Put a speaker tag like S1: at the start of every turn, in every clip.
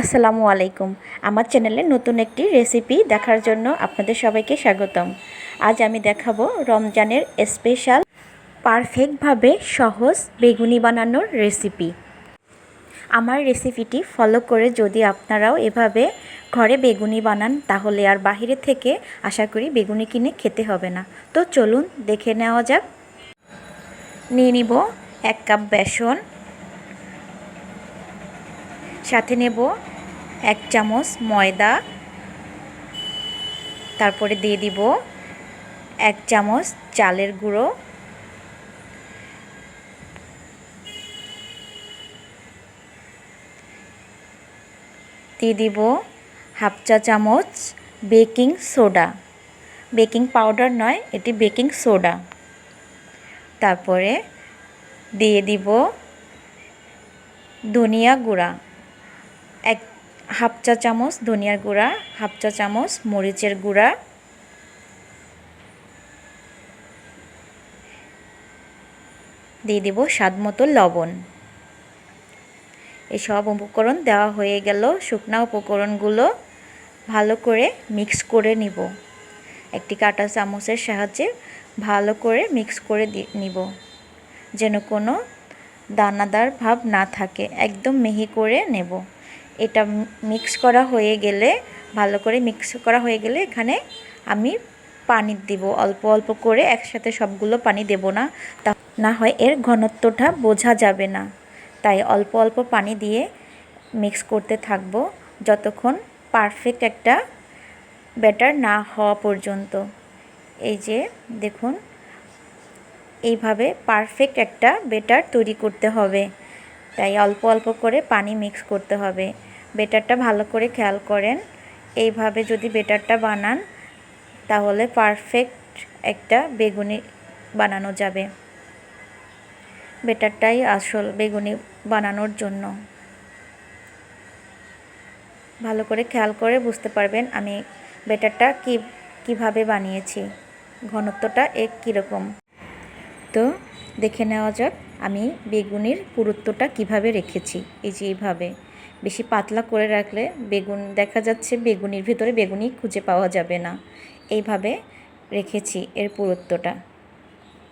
S1: আসসালামু আলাইকুম। আমার চ্যানেলে নতুন একটি রেসিপি দেখার জন্য আপনাদের সবাইকে স্বাগতম। আজ আমি দেখাবো রমজানের স্পেশাল পারফেক্টভাবে সহজ বেগুনি বানানোর রেসিপি। আমার রেসিপিটি ফলো করে যদি আপনারাও এভাবে ঘরে বেগুনি বানান, তাহলে আর বাহিরে থেকে আশা করি বেগুনি কিনে খেতে হবে না। তো চলুন দেখে নেওয়া যাক। নিয়ে নিব এক কাপ বেসন। সাথে নেব এক চামচ ময়দা। তারপরে দিয়ে দিব এক চামচ চালের গুঁড়ো। দিয়ে দিব হাফ চা চামচ বেকিং সোডা। বেকিং পাউডার নয়, এটি বেকিং সোডা। তারপরে দিয়ে দিব ধনিয়া গুঁড়া। এক হাফ চা চামচ ধনিয়ার গুঁড়া, হাফ চা চামচ মরিচের গুঁড়া। দিয়ে দিব স্বাদ মতো লবণ। এই সব উপকরণ দেওয়া হয়ে গেল শুকনা উপকরণগুলো ভালো করে মিক্স করে নিব। একটি কাটা চামচের সাহায্যে ভালো করে মিক্স করে নিব। যেন কোনো দানাদার ভাব না থাকে, একদম মিহি করে নেব। এটা মিক্স করা হয়ে গেলে, ভালো করে মিক্স করা হয়ে গেলে এখানে আমি পানি দিব। অল্প অল্প করে একসাথে সবগুলো পানি দেব না। তা না হয় এর ঘনত্বটা বোঝা যাবে না। তাই অল্প অল্প পানি দিয়ে মিক্স করতে থাকব যতক্ষণ পারফেক্ট একটা ব্যাটার না হওয়া পর্যন্ত। এই যে দেখুন, এইভাবে পারফেক্ট একটা বেটার তৈরি করতে হবে। তাই অল্প অল্প করে পানি মিক্স করতে হবে। বেটারটা ভালো করে খেয়াল করেন। এইভাবে যদি বেটারটা বানান, তাহলে পারফেক্ট একটা বেগুনি বানানো যাবে। বেটারটাই আসল বেগুনি বানানোর জন্য। ভালো করে খেয়াল করে বুঝতে পারবেন আমি বেটারটা কি, কীভাবে বানিয়েছি। ঘনত্বটা এক কীরকম। তো দেখে নেওয়া যাক। আমি বেগুনির পুরুত্বটা কীভাবে রেখেছি? এই যে এইভাবে। বেশি পাতলা করে রাখলে বেগুন, দেখা যাচ্ছে বেগুনির ভিতরে বেগুনি খুঁজে পাওয়া যাবে না। এইভাবে রেখেছি এর পুরুত্বটা।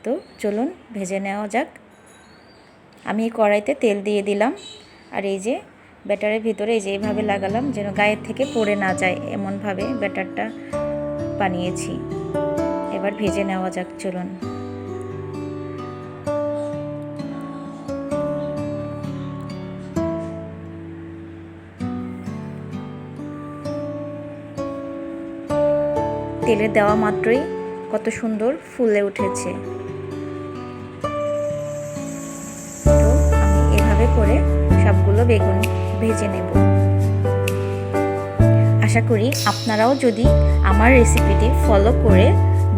S1: তো চলুন, ভেজে নেওয়া যাক। আমি কড়াইতে তেল দিয়ে দিলাম। আর এই যে ব্যাটারের ভিতরে এই যে এইভাবে লাগালাম যেন গায়ের থেকে পড়ে না যায়, এমনভাবে ব্যাটারটা বানিয়েছি। এবার ভেজে নেওয়া যাক, চলুন। তেলে দেওয়া মাত্রই কত সুন্দর ফুলে উঠেছে। তো আমি এভাবে করে সবগুলো বেগুন ভেজে নেব। আশা করি আপনারাও যদি আমার রেসিপিটি ফলো করে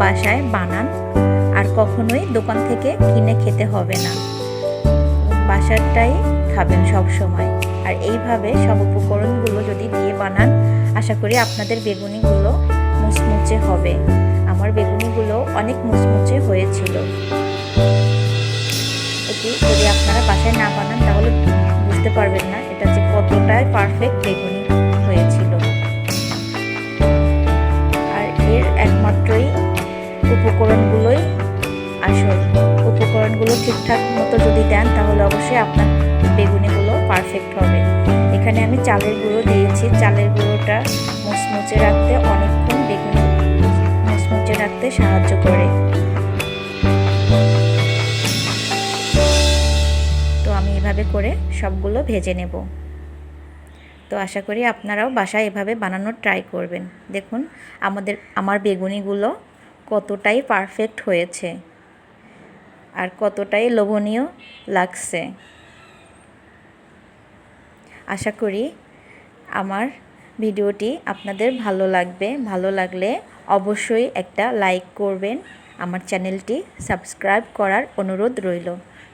S1: বাসায় বানান, আর কখনোই দোকান থেকে কিনে খেতে হবে না। বাসারটাই খাবেন সব সময় আর এইভাবে সব উপকরণগুলো যদি দিয়ে বানান, আশা করি আপনাদের বেগুনিগুলো মুচমুচে হবে। আমার বেগুনিগুলো অনেক মুচমুচে হয়েছিল। এটি যদি আপনারা বাসায় না বানান, তাহলে বুঝতে পারবেন না এটা যে কতটাই পারফেক্ট বেগুনি হয়েছিল। আর এর একমাত্রই উপকরণগুলোই আসল। উপকরণগুলো ঠিকঠাক মতো যদি দেন, তাহলে অবশ্যই আপনার বেগুনিগুলো পারফেক্ট হবে। এখানে আমি চালের গুঁড়ো দিয়েছি। চালের গুঁড়োটা মুচমুচে রাখতে এভাবে করে সবগুলো ভেজে নেব। তো আশা করি আপনারাও বাসায় এভাবে বানানোর ট্রাই করবেন। দেখুন, আমাদের, আমার বেগুনিগুলো কতটাই পারফেক্ট হয়েছে আর কতটাই লোভনীয় লাগছে। আশা করি আমার ভিডিওটি আপনাদের ভালো লাগবে। ভালো লাগলে অবশ্যই একটা লাইক করবেন। আমার চ্যানেলটি সাবস্ক্রাইব করার অনুরোধ রইল।